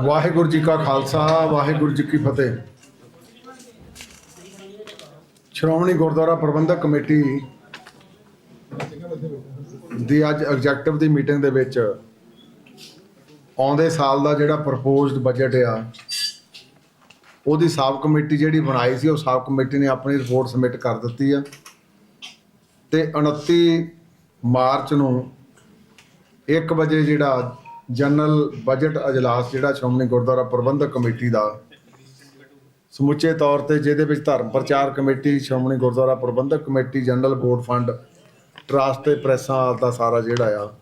ਵਾਹਿਗੁਰੂ ਜੀ ਕਾ ਖਾਲਸਾ, ਵਾਹਿਗੁਰੂ ਜੀ ਕੀ ਫਤਿਹ। ਸ਼੍ਰੋਮਣੀ ਗੁਰਦੁਆਰਾ ਪ੍ਰਬੰਧਕ ਕਮੇਟੀ ਦੀ ਅੱਜ ਐਗਜ਼ੈਕਟਿਵ ਦੀ ਮੀਟਿੰਗ ਦੇ ਵਿੱਚ ਆਉਂਦੇ ਸਾਲ ਦਾ ਜਿਹੜਾ ਪ੍ਰਪੋਜ਼ਡ ਬਜਟ ਆ, ਉਹਦੀ ਸਾਬ ਕਮੇਟੀ ਜਿਹੜੀ ਬਣਾਈ ਸੀ, ਉਹ ਸਾਬ ਕਮੇਟੀ ਨੇ ਆਪਣੀ ਰਿਪੋਰਟ ਸਬਮਿਟ ਕਰ ਦਿੱਤੀ ਆ। ਤੇ 29 ਮਾਰਚ ਨੂੰ 1 ਵਜੇ ਜਿਹੜਾ ਜਨਰਲ ਬਜਟ ਅਜਲਾਸ ਜਿਹੜਾ ਸ਼੍ਰੋਮਣੀ ਗੁਰਦੁਆਰਾ ਪ੍ਰਬੰਧਕ ਕਮੇਟੀ ਦਾ, ਸਮੁੱਚੇ ਤੌਰ ਤੇ ਜਿਹਦੇ ਵਿੱਚ ਧਰਮ ਪ੍ਰਚਾਰ committee, Shiromani Gurdwara Parbandhak committee, general board fund, trust ਤੇ ਪ੍ਰੈਸਾਂ ਦਾ ਸਾਰਾ ਜਿਹੜਾ ਆ,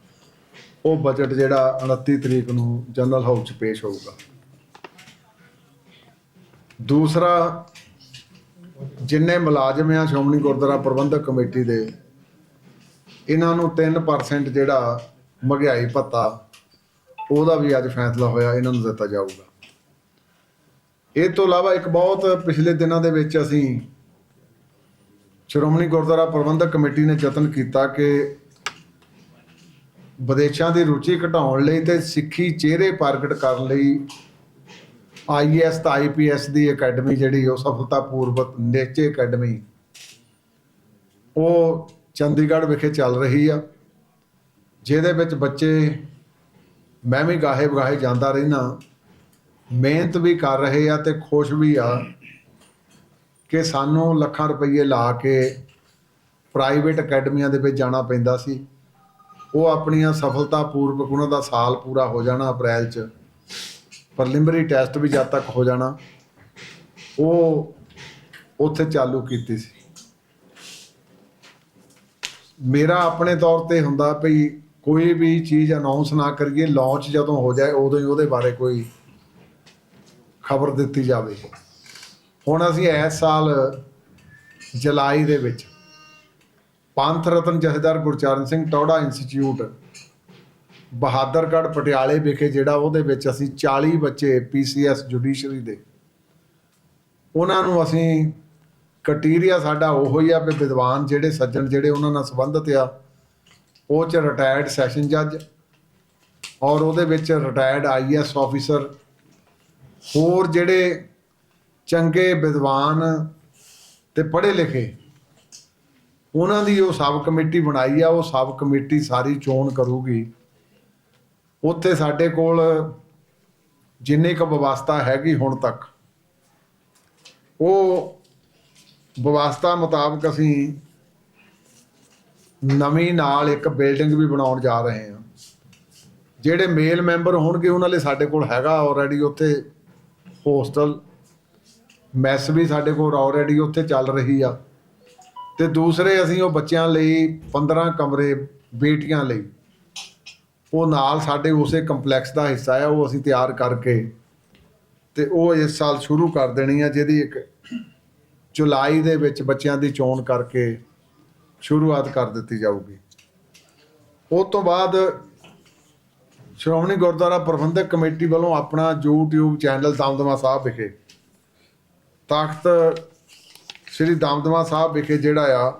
ਉਹ ਬਜਟ ਜਿਹੜਾ 29 ਤਰੀਕ ਨੂੰ ਜਨਰਲ ਹਾਊਸ 'ਚ ਪੇਸ਼ ਹੋਊਗਾ। ਦੂਸਰਾ, ਜਿੰਨੇ ਮੁਲਾਜ਼ਮ ਆ ਸ਼੍ਰੋਮਣੀ ਗੁਰਦੁਆਰਾ ਪ੍ਰਬੰਧਕ ਕਮੇਟੀ ਦੇ, ਇਹਨਾਂ ਨੂੰ 3% ਜਿਹੜਾ ਮਹਿੰਗਾਈ ਭੱਤਾ ਉਹਦਾ ਵੀ ਅੱਜ ਫੈਸਲਾ ਹੋਇਆ, ਇਹਨਾਂ ਨੂੰ ਦਿੱਤਾ ਜਾਊਗਾ। ਇਹ ਤੋਂ ਇਲਾਵਾ ਇੱਕ ਬਹੁਤ ਪਿਛਲੇ ਦਿਨਾਂ ਦੇ ਵਿੱਚ ਅਸੀਂ ਸ਼੍ਰੋਮਣੀ ਗੁਰਦੁਆਰਾ ਪ੍ਰਬੰਧਕ ਕਮੇਟੀ ਨੇ ਯਤਨ ਕੀਤਾ ਕਿ ਵਿਦੇਸ਼ਾਂ ਦੀ ਰੁਚੀ ਘਟਾਉਣ ਲਈ ਤੇ ਸਿੱਖੀ ਚਿਹਰੇ ਪ੍ਰਗਟ ਕਰਨ ਲਈ ਆਈਐਸ ਤੇ ਆਈਪੀਐਸ ਦੀ ਅਕੈਡਮੀ ਜਿਹੜੀ ਉਹ ਸਫਲਤਾਪੂਰਵਕ ਨੇਚੇ ਅਕੈਡਮੀ, ਉਹ ਚੰਡੀਗੜ੍ਹ ਵਿਖੇ ਚੱਲ ਰਹੀ ਆ, ਜਿਹਦੇ ਵਿੱਚ ਬੱਚੇ ਮੈਂ ਵੀ ਗਾਹੇ ਬਗਾਹੇ ਜਾਂਦਾ ਰਹਿਣਾ ਮਿਹਨਤ ਵੀ ਕਰ ਰਹੇ ਆ ਤੇ ਖੁਸ਼ ਵੀ ਆ ਕਿ ਸਾਨੂੰ ਲੱਖਾਂ ਰੁਪਏ ਲਾ ਕੇ ਪ੍ਰਾਈਵੇਟ ਅਕੈਡਮੀਆਂ ਦੇ ਵਿੱਚ ਜਾਣਾ ਪੈਂਦਾ ਸੀ। ਉਹ ਆਪਣੀਆਂ ਸਫਲਤਾਪੂਰਵਕ ਉਹਨਾਂ ਦਾ ਸਾਲ ਪੂਰਾ ਹੋ ਜਾਣਾ ਅਪ੍ਰੈਲ 'ਚ। ਪ੍ਰੀਲਿਮਿਨਰੀ ਟੈਸਟ ਵੀ ਜਦ ਤੱਕ ਹੋ ਜਾਣਾ, ਉਹ ਉੱਥੇ ਚਾਲੂ ਕੀਤੀ ਸੀ। ਮੇਰਾ ਆਪਣੇ ਤੌਰ ਤੇ ਹੁੰਦਾ ਭਈ ਕੋਈ ਵੀ ਚੀਜ਼ ਅਨਾਉਂਸ ਨਾ ਕਰੀਏ ਲਾਂਚ ਜਦੋਂ ਹੋ ਜਾਏ, ਉਦੋਂ ਹੀ ਉਹਦੇ ਬਾਰੇ ਕੋਈ ਖਬਰ ਦਿੱਤੀ ਜਾਵੇ। ਹੁਣ ਅਸੀਂ ਇਸ ਸਾਲ ਜੁਲਾਈ ਦੇ ਵਿੱਚ ਪੰਥ ਰਤਨ ਜਥੇਦਾਰ ਗੁਰਚਰਨ ਸਿੰਘ ਟੌੜਾ ਇੰਸਟੀਚਿਊਟ ਬਹਾਦਰਗੜ੍ਹ ਪਟਿਆਲੇ ਵਿਖੇ, ਜਿਹੜਾ ਉਹਦੇ ਵਿੱਚ ਅਸੀਂ 40 ਬੱਚੇ ਪੀਸੀਐਸ ਜੁਡੀਸ਼ਰੀ ਦੇ, ਉਹਨਾਂ ਨੂੰ ਅਸੀਂ ਕਟੀਰੀਆ ਸਾਡਾ ਉਹੋ ਹੀ ਆ ਵੀ ਵਿਦਵਾਨ ਜਿਹੜੇ ਸੱਜਣ ਜਿਹੜੇ ਉਹਨਾਂ ਨਾਲ ਸੰਬੰਧਿਤ ਆ ਉਹ ਚ ਰਿਟਾਇਰਡ ਸੈਸ਼ਨ ਜੱਜ ਔਰ ਉਹਦੇ ਵਿੱਚ ਰਿਟਾਇਰਡ ਆਈਐਸ ਆਫੀਸਰ ਹੋਰ ਜਿਹੜੇ ਚੰਗੇ ਵਿਦਵਾਨ ਤੇ ਪੜ੍ਹੇ ਲਿਖੇ, ਉਹਨਾਂ ਦੀ ਉਹ ਸਬ ਕਮੇਟੀ ਬਣਾਈ ਆ, ਉਹ ਸਬ ਕਮੇਟੀ ਸਾਰੀ ਚੋਣ ਕਰੂਗੀ। ਉੱਥੇ ਸਾਡੇ ਕੋਲ ਜਿੰਨੀ ਕੁ ਵਿਵਸਥਾ ਹੈਗੀ ਹੁਣ ਤੱਕ, ਉਹ ਵਿਵਸਥਾ ਮੁਤਾਬਕ ਅਸੀਂ ਨਵੀਂ ਨਾਲ ਇੱਕ ਬਿਲਡਿੰਗ ਵੀ ਬਣਾਉਣ ਜਾ ਰਹੇ ਹਾਂ। ਜਿਹੜੇ ਮੇਲ ਮੈਂਬਰ ਹੋਣਗੇ, ਉਹਨਾਂ ਲਈ ਸਾਡੇ ਕੋਲ ਹੈਗਾ ਆਲਰੇਡੀ ਉੱਥੇ ਹੋਸਟਲ ਮੈਸ ਵੀ ਸਾਡੇ ਕੋਲ ਆਲਰੇਡੀ ਉੱਥੇ ਚੱਲ ਰਹੀ ਆ। ਤੇ ਦੂਸਰੇ ਅਸੀਂ ਉਹ ਬੱਚਿਆਂ ਲਈ 15 ਕਮਰੇ ਬੇਟੀਆਂ ਲਈ। ਉਹ ਨਾਲ ਸਾਡੇ ਉਸੇ ਕੰਪਲੈਕਸ ਦਾ ਹਿੱਸਾ ਆ, ਉਹ ਅਸੀਂ ਤਿਆਰ ਕਰਕੇ ਤੇ ਉਹ ਇਸ ਸਾਲ ਸ਼ੁਰੂ ਕਰ ਦੇਣੀ ਆ, ਜਿਹਦੀ ਇੱਕ ਜੁਲਾਈ ਦੇ ਵਿੱਚ ਬੱਚਿਆਂ ਦੀ ਚੋਣ ਕਰਕੇ ਸ਼ੁਰੂਆਤ ਕਰ ਦਿੱਤੀ ਜਾਊਗੀ। ਉਸ ਤੋਂ ਬਾਅਦ ਸ਼੍ਰੋਮਣੀ ਗੁਰਦੁਆਰਾ ਪ੍ਰਬੰਧਕ ਕਮੇਟੀ ਵੱਲੋਂ ਆਪਣਾ YouTube ਚੈਨਲ ਦਮਦਮਾ ਸਾਹਿਬ ਵਿਖੇ ਤਾਕਤ ਸ੍ਰੀ ਦਮਦਮਾ ਸਾਹਿਬ ਵਿਖੇ ਜਿਹੜਾ ਆ,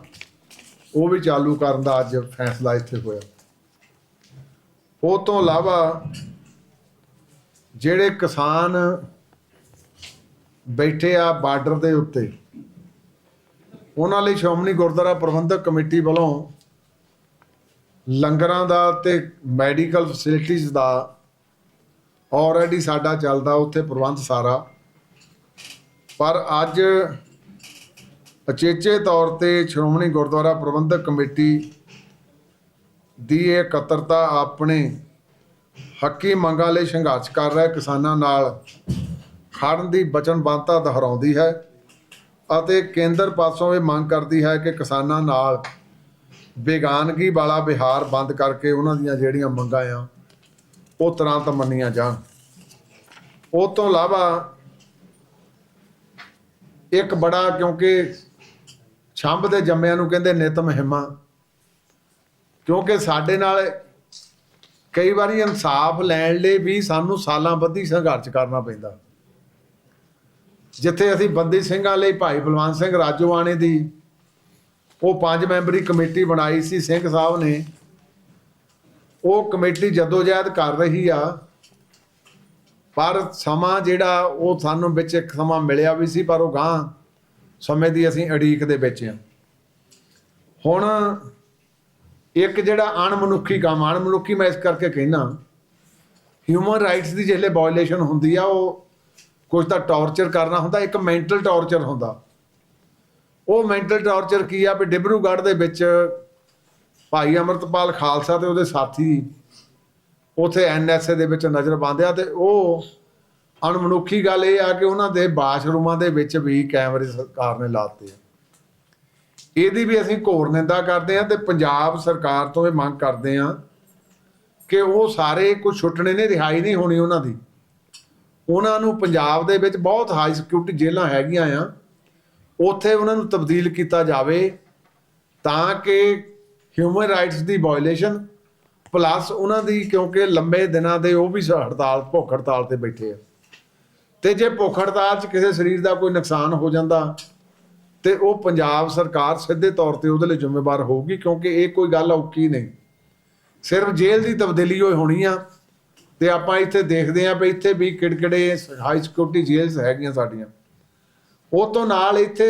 ਉਹ ਵੀ ਚਾਲੂ ਕਰਨ ਦਾ ਅੱਜ ਫੈਸਲਾ ਇੱਥੇ ਹੋਇਆ। ਉਹ ਤੋਂ ਇਲਾਵਾ ਜਿਹੜੇ ਕਿਸਾਨ ਬੈਠੇ ਆ ਬਾਰਡਰ ਦੇ ਉੱਤੇ ਉਹਨਾਂ ਲਈ ਸ਼੍ਰੋਮਣੀ ਗੁਰਦੁਆਰਾ ਪ੍ਰਬੰਧਕ ਕਮੇਟੀ ਵੱਲੋਂ ਲੰਗਰਾਂ ਦਾ ਤੇ ਮੈਡੀਕਲ ਫੈਸਿਲਿਟੀਆਂ ਦਾ ਆਲਰੇਡੀ ਸਾਡਾ ਚੱਲਦਾ, ਉੱਥੇ ਪ੍ਰਬੰਧ ਸਾਰਾ। ਪਰ ਅੱਜ ਅਚੇਚੇ ਤੌਰ ਤੇ ਸ਼੍ਰੋਮਣੀ ਗੁਰਦੁਆਰਾ ਪ੍ਰਬੰਧਕ ਕਮੇਟੀ ਦੀ ਇਹ ਇਕੱਤਰਤਾ ਆਪਣੇ ਹੱਕੀ ਮੰਗਾਂ ਲਈ ਸੰਘਰਸ਼ ਕਰ ਰਹੇ ਕਿਸਾਨਾਂ ਨਾਲ ਖੜਨ ਦੀ ਵਚਨਬੱਧਤਾ ਦੁਹਰਾਉਂਦੀ ਹੈ। ਅਤੇ ਕੇਂਦਰ ਪਾਸੋਂ ਇਹ ਮੰਗ ਕਰਦੀ ਹੈ ਕਿ ਕਿਸਾਨਾਂ ਨਾਲ ਬੇਗਾਨਗੀ ਵਾਲਾ ਵਿਹਾਰ ਬੰਦ ਕਰਕੇ ਉਹਨਾਂ ਦੀਆਂ ਜਿਹੜੀਆਂ ਮੰਗਾਂ ਆ, ਉਹ ਤੁਰੰਤ ਮੰਨੀਆਂ ਜਾਣ। ਉਹ ਤੋਂ ਇਲਾਵਾ ਇੱਕ ਬੜਾ ਕਿਉਂਕਿ ਛੰਭ ਦੇ ਜੰਮਿਆਂ ਨੂੰ ਕਹਿੰਦੇ ਨਿਤ ਮਹਿਮਾ, ਕਿਉਂਕਿ ਸਾਡੇ ਨਾਲ ਕਈ ਵਾਰੀ ਇਨਸਾਫ ਲੈਣ ਲਈ ਵੀ ਸਾਨੂੰ ਸਾਲਾਂ ਬੱਧੀ ਸੰਘਰਸ਼ ਕਰਨਾ ਪੈਂਦਾ। ਜਿੱਥੇ ਅਸੀਂ ਬੰਦੀ ਸਿੰਘਾਂ ਲਈ ਭਾਈ ਬਲਵੰਤ ਸਿੰਘ ਰਾਜੋਆਣੇ ਦੀ ਉਹ ਪੰਜ ਮੈਂਬਰੀ ਕਮੇਟੀ ਬਣਾਈ ਸੀ, ਸਿੰਘ ਸਾਹਿਬ ਨੇ। ਉਹ ਕਮੇਟੀ ਜਦੋਜਹਿਦ ਕਰ ਰਹੀ ਆ। ਪਰ ਸਮਾਂ ਜਿਹੜਾ, ਉਹ ਸਾਨੂੰ ਵਿੱਚ ਇੱਕ ਸਮਾਂ ਮਿਲਿਆ ਵੀ ਸੀ, ਪਰ ਉਹ ਗਾਂ ਸਮੇਂ ਦੀ ਅਸੀਂ ਅੜੀਕ ਦੇ ਵਿੱਚ ਆ। ਹੁਣ ਇੱਕ ਜਿਹੜਾ ਅਣਮਨੁੱਖੀ ਕੰਮ, ਅਣਮਨੁੱਖੀ ਮੈਂ ਇਸ ਕਰਕੇ ਕਹਿਣਾ ਹਿਊਮਨ ਰਾਈਟਸ ਦੀ ਜਿਹੜੇ ਵਾਇਓਲੇਸ਼ਨ ਹੁੰਦੀ ਆ, ਉਹ ਕੁਝ ਤਾਂ ਟੌਰਚਰ ਕਰਨਾ ਹੁੰਦਾ, ਇੱਕ ਮੈਂਟਲ ਟੌਰਚਰ ਹੁੰਦਾ। ਉਹ ਮੈਂਟਲ ਟੌਰਚਰ ਕੀ ਆ ਵੀ ਡਿਬਰੂਗੜ੍ਹ ਦੇ ਵਿੱਚ ਭਾਈ ਅਮਰਤਪਾਲ ਖਾਲਸਾ ਤੇ ਉਹਦੇ ਸਾਥੀ ਉਥੇ ਐਨਐਸਏ ਦੇ ਵਿੱਚ ਨਜ਼ਰ ਬੰਦਿਆ ਤੇ ਉਹ ਅਣਮਨੁੱਖੀ ਗੱਲ ਇਹ ਆ ਕਿ ਉਹਨਾਂ ਦੇ ਬਾਥਰੂਮਾਂ ਦੇ ਵਿੱਚ ਵੀ ਕੈਮਰੇ ਸਰਕਾਰ ਨੇ ਲਾਤੇ ਆ। ਇਹਦੀ ਵੀ ਅਸੀਂ ਘੋਰ ਨਿੰਦਾ ਕਰਦੇ ਆ ਤੇ ਪੰਜਾਬ ਸਰਕਾਰ ਤੋਂ ਇਹ ਮੰਗ ਕਰਦੇ ਆ ਕਿ ਉਹ ਸਾਰੇ ਕੁਝ ਛੁੱਟਣੇ ਨੇ, ਰਿਹਾਈ ਨਹੀਂ ਹੋਣੀ ਉਹਨਾਂ ਦੀ। ਉਹਨਾਂ ਨੂੰ ਪੰਜਾਬ ਦੇ ਵਿੱਚ ਬਹੁਤ ਹਾਈ ਸਿਕਿਉਰਿਟੀ ਜੇਲ੍ਹਾਂ ਹੈਗੀਆਂ ਆ। ਉੱਥੇ ਉਹਨਾਂ ਨੂੰ ਤਬਦੀਲ ਕੀਤਾ ਜਾਵੇ ਤਾਂ ਕਿ ਹਿਊਮਨ ਰਾਈਟਸ ਦੀ ਵਾਇਓਲੇਸ਼ਨ ਪਲੱਸ ਉਹਨਾਂ ਦੀ ਕਿਉਂਕਿ ਲੰਬੇ ਦਿਨਾਂ ਦੇ ਉਹ ਵੀ ਹੜਤਾਲ, ਭੁੱਖ ਹੜਤਾਲ ਤੇ ਬੈਠੇ ਆ। ਤੇ ਜੇ ਭੁੱਖ ਹੜਤਾਲ 'ਚ ਕਿਸੇ ਸਰੀਰ ਦਾ ਕੋਈ ਨੁਕਸਾਨ ਹੋ ਜਾਂਦਾ ਤੇ ਉਹ ਪੰਜਾਬ ਸਰਕਾਰ ਸਿੱਧੇ ਤੌਰ ਤੇ ਉਹਦੇ ਲਈ ਜ਼ਿੰਮੇਵਾਰ ਹੋਊਗੀ ਕਿਉਂਕਿ ਇਹ ਕੋਈ ਗੱਲ ਔਖੀ ਨਹੀਂ। ਸਿਰਫ ਜੇਲ੍ਹ ਦੀ ਤਬਦੀਲੀ ਹੋਈ ਹੋਣੀ ਆ। ਤੇ ਆਪਾਂ ਇੱਥੇ ਦੇਖਦੇ ਆਂ ਵੀ ਇੱਥੇ ਵੀ ਕਿੜਕਿੜੇ ਹਾਈ ਸਿਕਿਉਰਿਟੀ ਜੇਲਸ ਹੈਗੀਆਂ ਸਾਡੀਆਂ। ਉਹ ਤੋਂ ਨਾਲ ਇੱਥੇ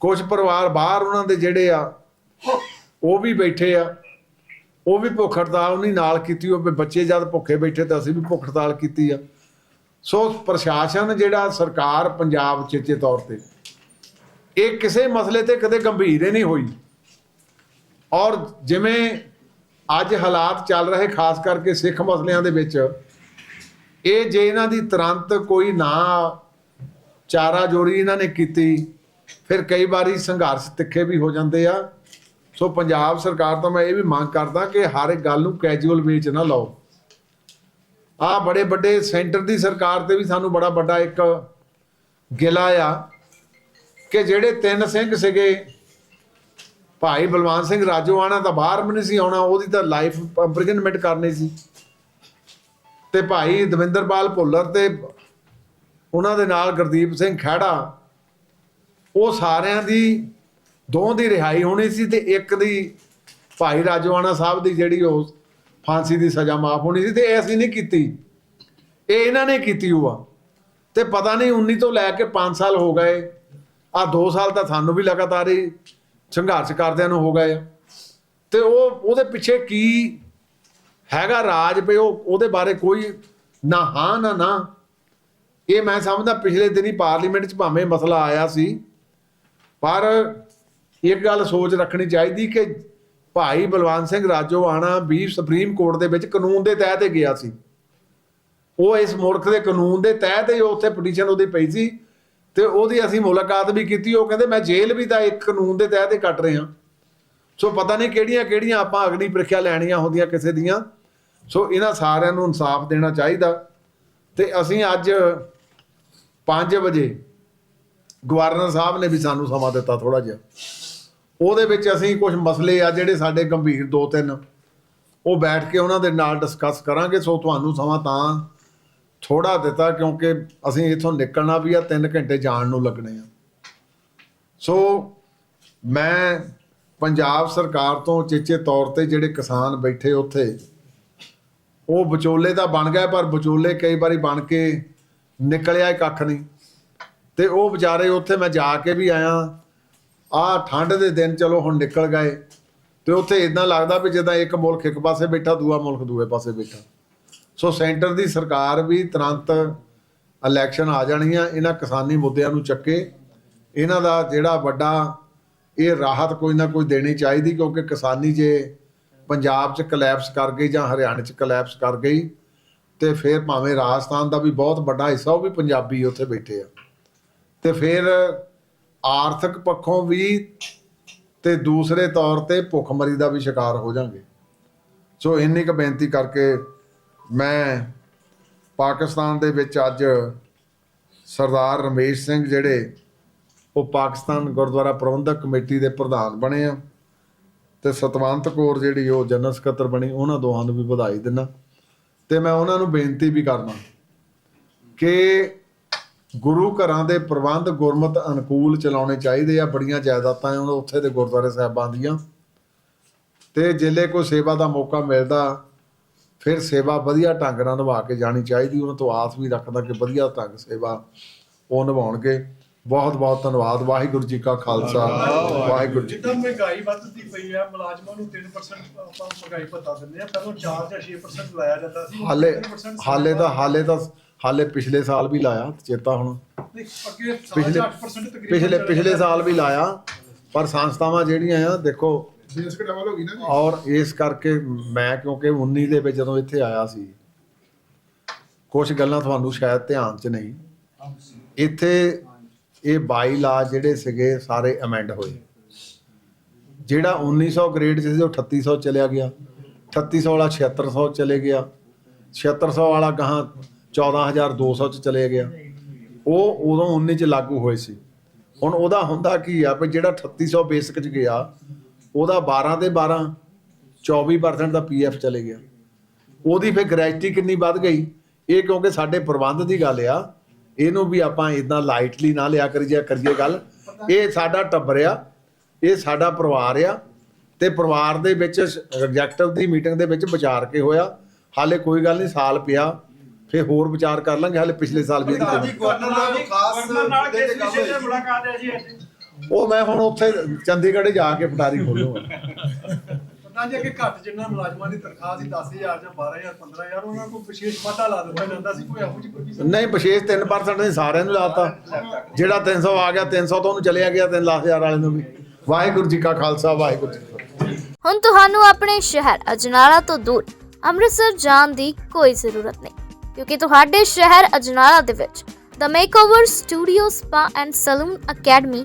ਕੁਝ ਪਰਿਵਾਰ ਬਾਹਰ ਉਹਨਾਂ ਦੇ ਜਿਹੜੇ ਆ, ਉਹ ਵੀ ਬੈਠੇ ਆ। ਉਹ ਵੀ ਭੁੱਖ ਹੜਤਾਲ ਨਹੀਂ ਨਾਲ ਕੀਤੀ, ਉਹ ਵੀ ਬੱਚੇ ਜਦ ਭੁੱਖੇ ਬੈਠੇ ਤਾਂ ਅਸੀਂ ਵੀ ਭੁੱਖ ਹੜਤਾਲ ਕੀਤੀ ਆ। ਸੋ ਪ੍ਰਸ਼ਾਸਨ ਜਿਹੜਾ ਸਰਕਾਰ ਪੰਜਾਬ ਚੇਚੇ ਤੌਰ ਤੇ, ਇਹ ਕਿਸੇ ਮਸਲੇ ਤੇ ਕਦੇ ਗੰਭੀਰ ਹੀ ਨਹੀਂ ਹੋਈ। ਔਰ ਜਿਵੇਂ ਅੱਜ ਹਾਲਾਤ ਚੱਲ ਰਹੇ ਖਾਸ ਕਰਕੇ ਸਿੱਖ ਮਸਲਿਆਂ ਦੇ ਵਿੱਚ। ਇਹ ਜੇ ਇਹਨਾਂ ਦੀ ਤੁਰੰਤ ਕੋਈ ਨਾ ਚਾਰਾ ਜੋਰੀ ਇਹਨਾਂ ਨੇ ਕੀਤੀ, ਫਿਰ ਕਈ ਵਾਰੀ ਸੰਘਰਸ਼ ਤਿੱਖੇ ਵੀ ਹੋ ਜਾਂਦੇ ਆ। ਸੋ ਪੰਜਾਬ ਸਰਕਾਰ ਤੋਂ ਮੈਂ ਇਹ ਵੀ ਮੰਗ ਕਰਦਾ ਕਿ ਹਰ ਇੱਕ ਗੱਲ ਨੂੰ ਕੈਜੂਅਲ ਵੇਚ ਨਾ ਲਾਓ। ਆ ਬੜੇ ਵੱਡੇ ਸੈਂਟਰ ਦੀ ਸਰਕਾਰ ਤੇ ਵੀ ਸਾਨੂੰ ਬੜਾ ਵੱਡਾ ਇੱਕ ਗਿਲਾ ਆ ਕਿ ਜਿਹੜੇ ਤਿੰਨ ਸਿੰਘ ਸੀਗੇ ਭਾਈ ਬਲਵਾਨ ਸਿੰਘ ਰਾਜੋਆਣਾ ਤਾਂ ਬਾਹਰ ਵੀ ਨਹੀਂ ਸੀ ਆਉਣਾ, ਉਹਦੀ ਤਾਂ ਲਾਈਫ ਇੰਪ੍ਰਿਜ਼ਨਮੈਂਟ ਕਰਨੀ ਸੀ। ਤੇ ਭਾਈ ਦਵਿੰਦਰਪਾਲ ਭੁੱਲਰ ਤੇ ਉਹਨਾਂ ਦੇ ਨਾਲ ਗੁਰਦੀਪ ਸਿੰਘ ਖਹਿੜਾ, ਉਹ ਸਾਰਿਆਂ ਦੀ ਦੋ ਦੀ ਰਿਹਾਈ ਹੋਣੀ ਸੀ ਤੇ ਇੱਕ ਦੀ ਭਾਈ ਰਾਜੋਆਣਾ ਸਾਹਿਬ ਦੀ ਜਿਹੜੀ ਉਹ ਫਾਂਸੀ ਦੀ ਸਜ਼ਾ ਮਾਫ ਹੋਣੀ ਸੀ ਤੇ ਇਹ ਅਸੀਂ ਨਹੀਂ ਕੀਤੀ। ਇਹ ਇਹਨਾਂ ਨੇ ਕੀਤੀ ਹੋਆ। ਤੇ ਪਤਾ ਨਹੀਂ 19 ਤੋਂ ਲੈ ਕੇ 5 ਸਾਲ ਹੋ ਗਏ। ਆ 2 ਸਾਲ ਤਾਂ ਸਾਨੂੰ ਵੀ ਲਗਾਤਾਰ ਹੀ ਸੰਘਰਸ਼ ਕਰਦਿਆਂ ਨੂੰ ਹੋ ਗਏ। ਆ ਤੇ ਉਹ, ਉਹਦੇ ਪਿੱਛੇ ਕੀ ਹੈਗਾ ਰਾਜ ਪਏ ਉਹ, ਉਹਦੇ ਬਾਰੇ ਕੋਈ ਨਾ ਹਾਂ, ਨਾ ਨਾ। ਇਹ ਮੈਂ ਸਮਝਦਾ ਪਿਛਲੇ ਦਿਨੀ ਪਾਰਲੀਮੈਂਟ 'ਚ ਭਾਵੇਂ ਮਸਲਾ ਆਇਆ ਸੀ, ਪਰ ਇੱਕ ਗੱਲ ਸੋਚ ਰੱਖਣੀ ਚਾਹੀਦੀ ਕਿ ਭਾਈ ਬਲਵੰਤ ਸਿੰਘ ਰਾਜੋਆਣਾ ਵੀ ਸੁਪਰੀਮ ਕੋਰਟ ਦੇ ਵਿੱਚ ਕਾਨੂੰਨ ਦੇ ਤਹਿਤ ਹੀ ਗਿਆ ਸੀ। ਉਹ ਇਸ ਮੁਲਕ ਦੇ ਕਾਨੂੰਨ ਦੇ ਤਹਿਤ ਹੀ ਉੱਥੇ ਪਟੀਸ਼ਨ ਉਹਦੀ ਪਈ ਸੀ। ਤੇ ਉਹਦੀ ਅਸੀਂ ਮੁਲਾਕਾਤ ਵੀ ਕੀਤੀ, ਉਹ ਕਹਿੰਦੇ ਮੈਂ ਜੇਲ੍ਹ ਵੀ ਤਾਂ ਇੱਕ ਕਾਨੂੰਨ ਦੇ ਤਹਿਤ ਹੀ ਕੱਟ ਰਿਹਾ। ਸੋ ਪਤਾ ਨਹੀਂ ਕਿਹੜੀਆਂ ਕਿਹੜੀਆਂ ਆਪਾਂ ਅਗਨੀ ਪ੍ਰੀਖਿਆ ਲੈਣੀਆਂ ਹੁੰਦੀਆਂ ਕਿਸੇ ਦੀਆਂ। ਸੋ ਇਹਨਾਂ ਸਾਰਿਆਂ ਨੂੰ ਇਨਸਾਫ ਦੇਣਾ ਚਾਹੀਦਾ। ਤੇ ਅਸੀਂ ਅੱਜ 5 ਵਜੇ ਗਵਰਨਰ ਸਾਹਿਬ ਨੇ ਵੀ ਸਾਨੂੰ ਸਮਾਂ ਦਿੱਤਾ ਥੋੜਾ ਜਿਹਾ। ਉਹਦੇ ਵਿੱਚ ਅਸੀਂ ਕੁਝ ਮਸਲੇ ਆ ਜਿਹੜੇ ਸਾਡੇ ਗੰਭੀਰ ਦੋ ਤਿੰਨ, ਉਹ ਬੈਠ ਕੇ ਉਹਨਾਂ ਦੇ ਨਾਲ ਡਿਸਕਸ ਕਰਾਂਗੇ। ਸੋ ਤੁਹਾਨੂੰ ਸਮਾਂ ਤਾਂ ਥੋੜਾ ਦਿੱਤਾ ਕਿਉਂਕਿ ਅਸੀਂ ਇਥੋਂ ਨਿਕਲਣਾ ਵੀ ਆ 3 ਘੰਟੇ ਜਾਣ ਨੂੰ ਲੱਗਣੇ ਆ। ਸੋ ਮੈਂ ਪੰਜਾਬ ਸਰਕਾਰ ਤੋਂ ਚੇਚੇ ਤੌਰ ਤੇ ਜਿਹੜੇ ਕਿਸਾਨ ਬੈਠੇ ਉੱਥੇ, ਉਹ ਵਿਚੋਲੇ ਤਾਂ ਬਣ ਗਿਆ ਪਰ ਵਿਚੋਲੇ ਕਈ ਵਾਰੀ ਬਣ ਕੇ ਨਿਕਲਿਆ ਕੱਖ ਨਹੀਂ। ਤੇ ਉਹ ਵਿਚਾਰੇ ਉੱਥੇ ਮੈਂ ਜਾ ਕੇ ਵੀ ਆਇਆ। ਆ ਠੰਡ ਦੇ ਦਿਨ ਚਲੋ ਹੁਣ ਨਿਕਲ ਗਏ। ਤੇ ਉੱਥੇ ਇਦਾਂ ਲੱਗਦਾ ਵੀ ਜਿੱਦਾਂ ਇੱਕ ਮੁਲਕ ਇੱਕ ਪਾਸੇ ਬੈਠਾ, ਦੂਆ ਮੁਲਕ ਦੂਏ ਪਾਸੇ ਬੈਠਾ। ਸੋ ਸੈਂਟਰ ਦੀ ਸਰਕਾਰ ਵੀ ਤੁਰੰਤ ਇਲੈਕਸ਼ਨ ਆ ਜਾਣੀਆਂ ਇਹਨਾਂ ਕਿਸਾਨੀ ਮੁੱਦਿਆਂ ਨੂੰ ਚੱਕੇ। ਇਹਨਾਂ ਦਾ ਜਿਹੜਾ ਵੱਡਾ ਇਹ ਰਾਹਤ ਕੋਈ ਨਾ ਕੋਈ ਦੇਣੀ ਚਾਹੀਦੀ, ਕਿਉਂਕਿ ਕਿਸਾਨੀ ਜੇ ਪੰਜਾਬ 'ਚ ਕਲੈਪਸ ਕਰ ਗਈ ਜਾਂ ਹਰਿਆਣਾ 'ਚ ਕਲੈਪਸ ਕਰ ਗਈ, ਤੇ ਫਿਰ ਭਾਵੇਂ ਰਾਜਸਥਾਨ ਦਾ ਵੀ ਬਹੁਤ ਵੱਡਾ ਹਿੱਸਾ, ਉਹ ਵੀ ਪੰਜਾਬੀ ਉੱਥੇ ਬੈਠੇ ਆ। ਤੇ ਫਿਰ ਆਰਥਿਕ ਪੱਖੋਂ ਵੀ ਤੇ ਦੂਸਰੇ ਤੌਰ ਤੇ ਭੁੱਖਮਰੀ ਦਾ ਵੀ ਸ਼ਿਕਾਰ ਹੋ ਜਾਣਗੇ। ਸੋ ਇੰਨੀ ਕੁ ਬੇਨਤੀ ਕਰਕੇ ਮੈਂ ਪਾਕਿਸਤਾਨ ਦੇ ਵਿੱਚ ਅੱਜ ਸਰਦਾਰ ਰਮੇਸ਼ ਸਿੰਘ ਜਿਹੜੇ, ਉਹ ਪਾਕਿਸਤਾਨ ਗੁਰਦੁਆਰਾ ਪ੍ਰਬੰਧਕ ਕਮੇਟੀ ਦੇ ਪ੍ਰਧਾਨ ਬਣੇ ਆ ਤੇ ਸਤਵੰਤ ਕੌਰ ਜਿਹੜੀ ਉਹ ਜਨਰਲ ਸਕੱਤਰ ਬਣੀ, ਉਹਨਾਂ ਦੋਹਾਂ ਨੂੰ ਵੀ ਵਧਾਈ ਦਿੰਦਾ। ਤੇ ਮੈਂ ਉਹਨਾਂ ਨੂੰ ਬੇਨਤੀ ਵੀ ਕਰਨਾ ਕਿ ਗੁਰੂ ਘਰਾਂ ਦੇ ਪ੍ਰਬੰਧ ਗੁਰਮਤ ਅਨੁਕੂਲ ਚਲਾਉਣੇ ਚਾਹੀਦੇ ਆ, ਬੜੀਆਂ ਜਾਇਦਾਦਾਂ ਆ, ਉੱਥੇ ਦੇ ਗੁਰਦੁਆਰੇ ਸਾਹਿਬਾਂ ਦੀਆਂ। ਤੇ ਜਿੱਲੇ ਕੋਈ ਸੇਵਾ ਦਾ ਮੌਕਾ ਮਿਲਦਾ ਫਿਰ ਸੇਵਾ ਵਧੀਆ ਢੰਗ ਨਾਲ ਨਿਭਾ ਕੇ ਜਾਣੀ ਚਾਹੀਦੀ ਉਹਨਾਂ ਤੋਂ ਆਸ ਵੀ ਰੱਖਦਾ ਕਿ ਵਧੀਆ ਢੰਗ ਸੇਵਾ ਉਹ ਨਿਭਾਉਣਗੇ ਬਹੁਤ ਬਹੁਤ ਧੰਨਵਾਦ ਵਾਹਿਗੁਰੂ ਜੀ ਕਾ ਖਾਲਸਾ ਵਾਹਿਗੁਰੂ ਜੀ ਜਿੱਦਾਂ ਮਹਿੰਗਾਈ ਵੱਧਦੀ ਪਈ ਆ ਮੁਲਾਜ਼ਮਾਂ ਨੂੰ 3% ਆਪਾਂ ਮਹਿੰਗਾਈ ਭੱਤਾ ਦਿੰਦੇ ਆ ਪਹਿਲਾਂ 4 ਜਾਂ 6% ਲਾਇਆ ਜਾਂਦਾ ਸੀ ਹਾਲੇ 3% ਹਾਲੇ ਤਾਂ ਹਾਲੇ ਤਾਂ ਹਾਲੇ ਪਿਛਲੇ ਸਾਲ ਵੀ ਲਾਇਆ ਚੇਤਾ ਹੁਣ ਪਿਛਲੇ 8% ਤਕਰੀਬਨ ਪਿਛਲੇ ਪਿਛਲੇ। ਸਾਲ ਵੀ ਲਾਇਆ ਪਰ ਸੰਸਥਾਵਾਂ ਜਿਹੜੀਆਂ ਆ ਦੇਖੋ ਬੇਸ ਡਬਲ ਹੋ ਗਈ ਨਾ ਜੀ? ਔਰ ਇਸ ਕਰਕੇ ਮੈਂ ਕਿਉਂਕਿ 19 ਦੇ ਵਿੱਚ ਜਦੋਂ ਇੱਥੇ ਆਇਆ ਸੀ ਕੁਝ ਗੱਲਾਂ ਤੁਹਾਨੂੰ ਸ਼ਾਇਦ ਧਿਆਨ 'ਚ ਨਹੀਂ। ਇੱਥੇ ਇਹ ਬਾਈ ਲਾ ਜਿਹੜੇ ਸੀਗੇ, ਸਾਰੇ ਅਮੈਂਡ ਹੋਏ। ਜਿਹੜਾ 1900 ਗ੍ਰੇਡ ਸੀ ਉਹ 3800 ਚਲਿਆ ਗਿਆ 3800 ਵਾਲਾ 7600 ਚਲੇ ਗਿਆ 7600 ਵਾਲਾ ਗਾਹਾਂ 14200 ਚ ਚਲੇ ਗਿਆ। ਉਹ ਉਦੋਂ 19 ਚ ਲਾਗੂ ਹੋਏ ਸੀ। ਹੁਣ ਉਹਦਾ ਹੁੰਦਾ ਕੀ ਆ ਵੀ ਜਿਹੜਾ 3800 ਬੇਸਿਕ ਚ ਗਿਆ ਉਹਦਾ 12 ਦੇ 12 24% ਦਾ ਪੀਐਫ ਚਲੇ ਗਿਆ। ਉਹਦੀ ਫਿਰ ਗ੍ਰੈਜੂਟੀ ਕਿੰਨੀ ਵੱਧ ਗਈ? ਇਹ ਕਿਉਂਕਿ ਸਾਡੇ ਪ੍ਰਬੰਧ ਦੀ ਗੱਲ ਆ ਇਹਨੂੰ ਵੀ ਆਪਾਂ ਇਦਾਂ ਲਾਈਟਲੀ ਨਾ ਲਿਆ ਕਰੀਏ ਕਰੀਏ ਗੱਲ। ਇਹ ਸਾਡਾ ਟੱਬਰ ਆ ਇਹ ਸਾਡਾ ਪਰਿਵਾਰ ਆ ਤੇ ਪਰਿਵਾਰ ਦੇ ਵਿੱਚ ਐਗਜ਼ੈਕਟਿਵ ਦੀ ਮੀਟਿੰਗ ਦੇ ਵਿੱਚ ਵਿਚਾਰ ਕੇ ਹੋਇਆ। ਹਾਲੇ ਕੋਈ ਗੱਲ ਨਹੀਂ ਸਾਲ ਪਿਆ ਫਿਰ ਹੋਰ ਵਿਚਾਰ ਕਰ ਲਾਂਗੇ ਹਾਲੇ ਪਿਛਲੇ ਸਾਲ ਵੀ ਇਹਦੀ ਗਵਰਨਰ ਨਾਲ ਖਾਸ ਗਵਰਨਰ ਨਾਲ ਮੁੱਦੇ ਤੇ ਕਿਸ ਗੱਲ ਵਿਸ਼ੇ ਤੇ ਹੋਈ ਮੁਲਾਕਾਤ ਹੈ ਜੀ ਅੱਜ? ਉਹ ਮੈਂ ਹੁਣ ਉੱਥੇ ਚੰਡੀਗੜ੍ਹ ਜਾ ਕੇ ਪਟਾਰੀ ਖੋਲੂਗਾ। ਪ੍ਰਧਾਨ ਜੀ ਅੱਗੇ ਘੱਟ ਜਿੰਨਾ ਮੁਲਾਜ਼ਮਾਂ ਦੀ ਤਨਖਾਹ ਸੀ 10000 ਜਾਂ 12000 15000 ਉਹਨਾਂ ਕੋਲ ਵਿਸ਼ੇਸ਼ ਵਾਧਾ ਲਾ ਦਿੱਤਾ ਜਾਂਦਾ ਸੀ ਕੋਈ ਇਹੋ ਜਿਹੀ ਕੋਈ ਨਹੀਂ ਵਿਸ਼ੇਸ਼ 3% ਨੇ ਸਾਰਿਆਂ ਨੂੰ ਲਾਤਾ। ਜਿਹੜਾ 300 ਆ ਗਿਆ 300 ਤੋਂ ਉਹਨੂੰ ਚਲਿਆ ਗਿਆ 3 ਲੱਖ ਹਜ਼ਾਰ ਵਾਲੇ ਨੂੰ ਵੀ। ਵਾਹਿਗੁਰੂ ਜੀ ਕਾ ਖਾਲਸਾ ਵਾਹਿਗੁਰੂ ਜੀ ਕੀ ਫਤਿਹ। ਹੁਣ ਤੁਹਾਨੂੰ ਆਪਣੇ ਸ਼ਹਿਰ ਅਜਨਾਲਾ ਤੋਂ ਦੂਰ ਅੰਮ੍ਰਿਤਸਰ ਜਾਣ ਦੀ ਕੋਈ ਜ਼ਰੂਰਤ ਨਹੀਂ ਕਿਉਂਕਿ ਤੁਹਾਡੇ ਸ਼ਹਿਰ ਅਜਨਾਲਾ ਦੇ ਵਿੱਚ the makeover studio spa and salon academy